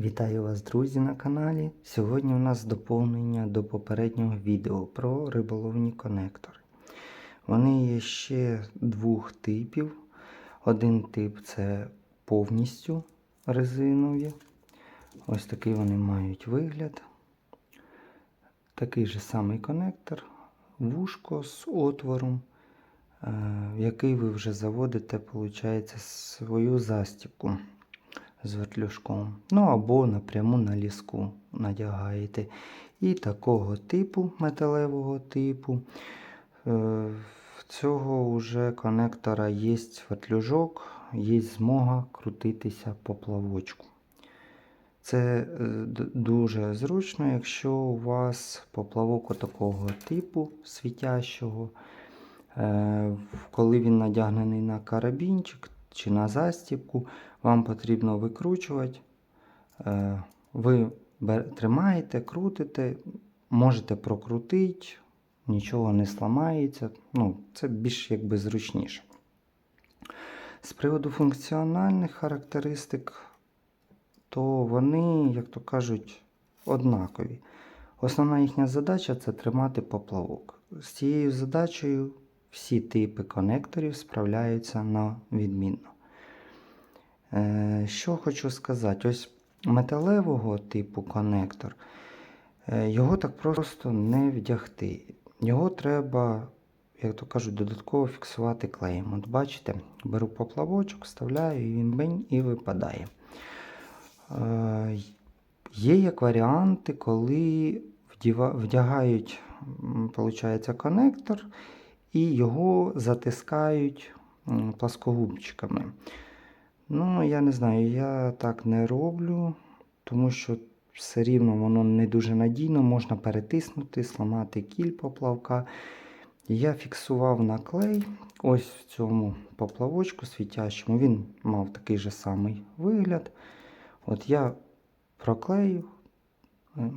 Вітаю вас, друзі, на каналі. Сьогодні у нас доповнення до попереднього відео про риболовні конектори. Вони є ще двох типів. Один тип це повністю резинові. Ось такий вони мають вигляд. Такий же самий конектор, вушко з отвором, е, в який ви вже заводите, виходить, свою застібку з вертлюжком. Ну або напряму на ліску надягаєте. І такого типу, металевого типу, е, в цього вже конектора є вертлюжок, є змога крутитися по плавочку. Це е, дуже зручно, якщо у вас поплавок такого типу світящого, е, коли він надягнений на карабінчик чи на застібку, вам потрібно викручувати. Е, Ви тримаєте, крутите, можете прокрутити, нічого не сламається. Ну, це більш якби зручніше. З приводу функціональних характеристик, то вони, як то кажуть, однакові. Основна їхня задача це тримати поплавок. З цією задачею всі типи конекторів справляються на відмінно. Е, Що хочу сказати, ось металевого типу конектор, е, його так просто не вдягти. Його треба, як то кажуть, додатково фіксувати клеєм. От бачите, беру поплавочок, вставляю, і він бень і випадає. Е, Є як варіанти, коли вдягають получається, конектор і його затискають пласкогубчиками. Ну, я не знаю, я так не роблю, тому що все рівно воно не дуже надійно, можна перетиснути, сламати кіль поплавка. Я фіксував на клей ось в цьому поплавочку світящому. Він мав такий же самий вигляд. От я проклеїв, е,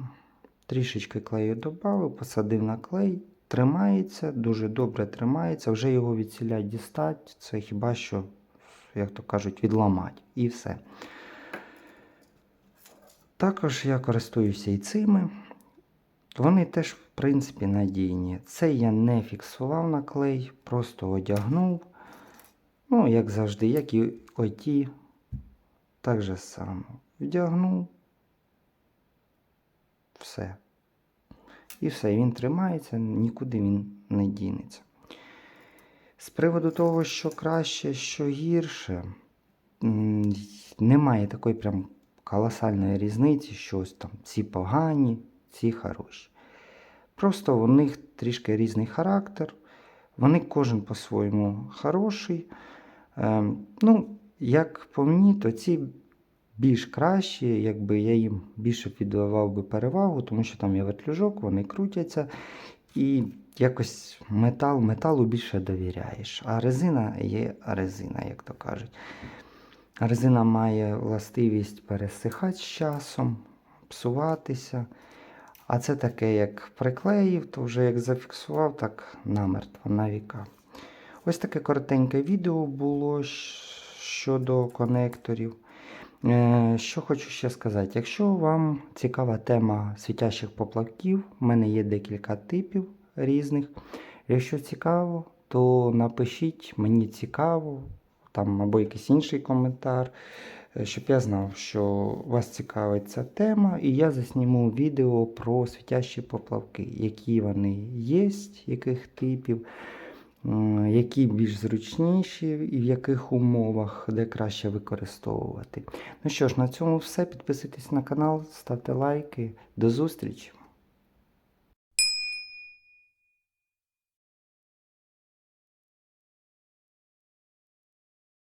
трішечки клею додав, посадив на клей. Тримається, дуже добре тримається. Вже його відсілять дістати. Це хіба що, як то кажуть, відламати. І все. Також я користуюся і цими. Вони теж, в принципі, надійні. Це я не фіксував на клей, просто одягнув. Ну, як завжди, як і оті, так же само. Вдягнув. Все. І все, він тримається, нікуди він не дінеться. З приводу того, що краще, що гірше, немає такої прям колосальної різниці, що ось там ці погані, ці хороші. Просто у них трішки різний характер. Вони кожен по-своєму хороший. Ем, ну, як по мені, то ці більш кращі, якби я їм більше віддавав би перевагу, тому що там є вертлюжок, вони крутяться. І якось метал, металу більше довіряєш. А резина є резина, як то кажуть. Резина має властивість пересихати з часом, псуватися. А це таке, як приклеїв, то вже як зафіксував, так намертво на віка. Ось таке коротеньке відео було щодо конекторів. Е, Що хочу ще сказати, якщо вам цікава тема світящих поплавків, в мене є декілька типів різних. Якщо цікаво, то напишіть, мені цікаво, там або якийсь інший коментар, е, щоб я знав, що вас цікавить ця тема, і я засніму відео про світящі поплавки, які вони є, яких типів. Які більш зручніші і в яких умовах, де краще використовувати. Ну що ж, на цьому все. Підписуйтесь на канал, ставте лайки. До зустрічі!